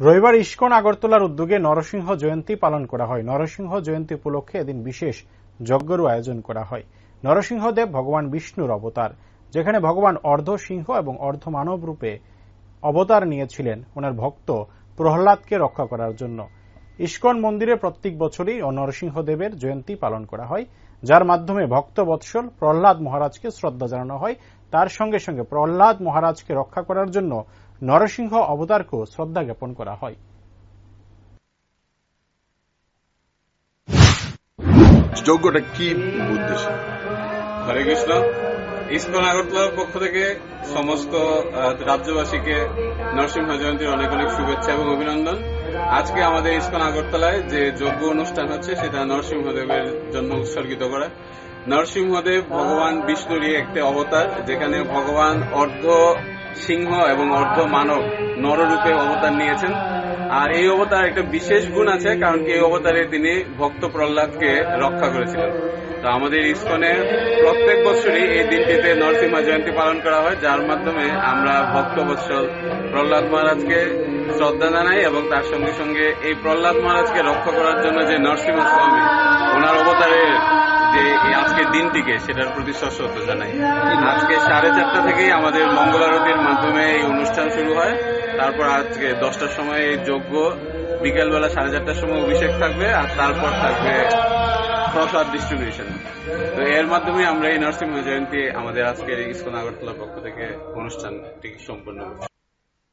রবিবার ইস্কন আগরতলার উদ্যোগে নরসিংহ জয়ন্তী পালন করা হয়। নরসিংহ জয়ন্তী উপলক্ষে এদিন বিশেষ যজ্ঞেরও আয়োজন করা হয়। নরসিংহদেব ভগবান বিষ্ণুর অবতার, যেখানে ভগবান অর্ধ সিংহ এবং অর্ধ মানব রূপে অবতার নিয়েছিলেন ওনার ভক্ত প্রহ্লাদকে রক্ষা করার জন্য। ইস্কন মন্দিরে প্রত্যেক বছরই নরসিংহদেবের জয়ন্তী পালন করা হয়। যার মাধ্যমে ভক্ত বৎসল প্রহ্লাদ মহারাজকে শ্রদ্ধা জানানো হয়। তার সঙ্গে সঙ্গে প্রহ্লাদ মহারাজকে রক্ষা করার জন্য নরসিংহ অবতারকেও শ্রদ্ধা জ্ঞাপন করা হয়। যজ্ঞটা কি উদ্দেশ্যে? হরে কৃষ্ণ। ইস্কন আগরতলার পক্ষ থেকে সমস্ত রাজ্যবাসীকে নরসিংহ জয়ন্তীর অনেক অনেক শুভেচ্ছা এবং অভিনন্দন। আজকে আমাদের ইস্কন আগরতলায় যে যজ্ঞ অনুষ্ঠান হচ্ছে সেটা নরসিংহদেবের জন্য উৎসর্গিত করা। নরসিংহদেব ভগবান বিষ্ণুরই একটি অবতার, যেখানে ভগবান অর্ধ সিংহ এবং অর্ধ মানব নররূপে অবতার নিয়েছেন। আর এই অবতার একটা বিশেষ গুণ আছে, কারণ এই অবতারে তিনি ভক্ত প্রহ্লাদকে রক্ষা করেছিলেন। তো আমাদের ইস্কনে প্রত্যেক বছরই এই দিনটিতে নরসিংহ জয়ন্তী পালন করা হয়, যার মাধ্যমে আমরা ভক্ত বৎসল প্রহ্লাদ মহারাজকে শ্রদ্ধা জানাই এবং তার সঙ্গে সঙ্গে এই প্রহ্লাদ মহারাজকে রক্ষা করার জন্য যে নরসিংহ স্বামী, ওনার অবতারের আজকের সেটার প্রতি সশ্রদ্ধ জানাই। আজকে সাড়ে চারটা থেকেই আমাদের মঙ্গল আরতির মাধ্যমে এই অনুষ্ঠান শুরু হয়। তারপর আজকে দশটার সময় এই যজ্ঞ, বিকেলবেলা সাড়ে চারটার সময় অভিষেক থাকবে, আর তারপর থাকবে প্রসাদ ডিস্ট্রিবিউশন তো এর মাধ্যমে আমরা এই নরসিংহ জয়ন্তী আমাদের আজকের ইস্কন আগরতলার পক্ষ থেকে অনুষ্ঠানটি সম্পন্ন করছি।